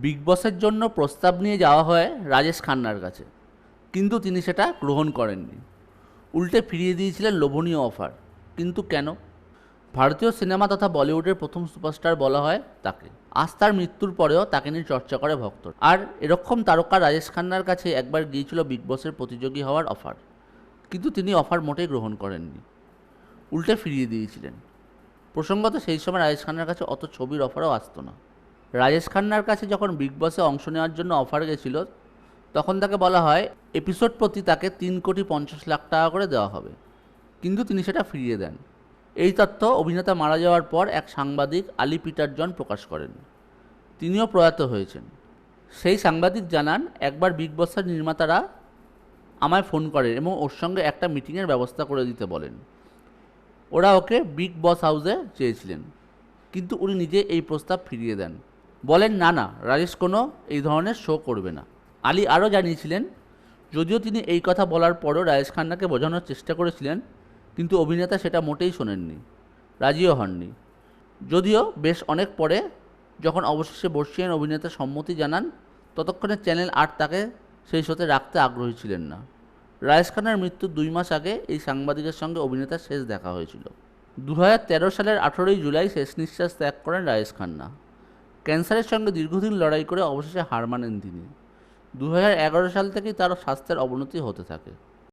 Big বসের জন্য প্রস্তাব নিয়ে যাওয়া হয় রাজেশ খান্নার কাছে। কিন্তু তিনি সেটা গ্রহণ করেননি। উল্টে ফিরিয়ে দিয়েছিলেন লোভনীয় অফার। কিন্তু কেন? ভারতীয় সিনেমা তথা বলিউডের প্রথম সুপারস্টার বলা হয় তাকে। আজ তার মৃত্যুর পরেও তাকে নিয়ে চর্চা করে ভক্ত। আর এরকম তারকা রাজেশ খান্নার কাছে একবার গিয়েছিল বিগ বসের প্রতিযোগী হওয়ার অফার। কিন্তু তিনি অফার মোটেই গ্রহণ করেননি। উল্টে ফিরিয়ে দিয়েছিলেন। প্রসঙ্গত সেই সময় রাজেশ খান্নার কাছে অত ছবির অফারও আসতো না। রাজেশ খান্নার কাছে যখন বিগ বসে অংশ নেওয়ার জন্য অফার গেছিল, তখন তাকে বলা হয় এপিসোড প্রতি তাকে তিন কোটি পঞ্চাশ লাখ টাকা করে দেওয়া হবে। কিন্তু তিনি সেটা ফিরিয়ে দেন। এই তথ্য অভিনেতা মারা যাওয়ার পর এক সাংবাদিক আলি পিটার জন প্রকাশ করেন। তিনিও প্রয়াত হয়েছেন। সেই সাংবাদিক জানান, একবার বিগ বসের নির্মাতারা আমায় ফোন করেন এবং ওর সঙ্গে একটা মিটিংয়ের ব্যবস্থা করে দিতে বলেন। ওরা ওকে বিগ বস হাউসে চেয়েছিলেন। কিন্তু উনি নিজে এই প্রস্তাব ফিরিয়ে দেন। বলেন, না না, রাজেশ কোনো এই ধরনের শো করবে না। আলী আরও জানিয়েছিলেন, যদিও তিনি এই কথা বলার পরও রাজেশ খান্নাকে বোঝানোর চেষ্টা করেছিলেন, কিন্তু অভিনেতা সেটা মোটেই শোনেননি, রাজিও হননি। যদিও বেশ অনেক পরে যখন অবশেষে বর্ষিয়ান অভিনেতা সম্মতি জানান, ততক্ষণে চ্যানেল আট তাকে সেই শোতে রাখতে আগ্রহী ছিলেন না। রাজেশ খান্নার মৃত্যুর দুই মাস আগে এই সাংবাদিকের সঙ্গে অভিনেতার শেষ দেখা হয়েছিল। দু হাজার তেরো সালের আঠেরোই জুলাই শেষ নিঃশ্বাস ত্যাগ করেন রাজেশ খান্না। ক্যান্সারের সঙ্গে দীর্ঘদিন লড়াই করে অবশেষে হার মানেন তিনি। দু হাজার এগারো সাল থেকেই তার স্বাস্থ্যের অবনতি হতে থাকে।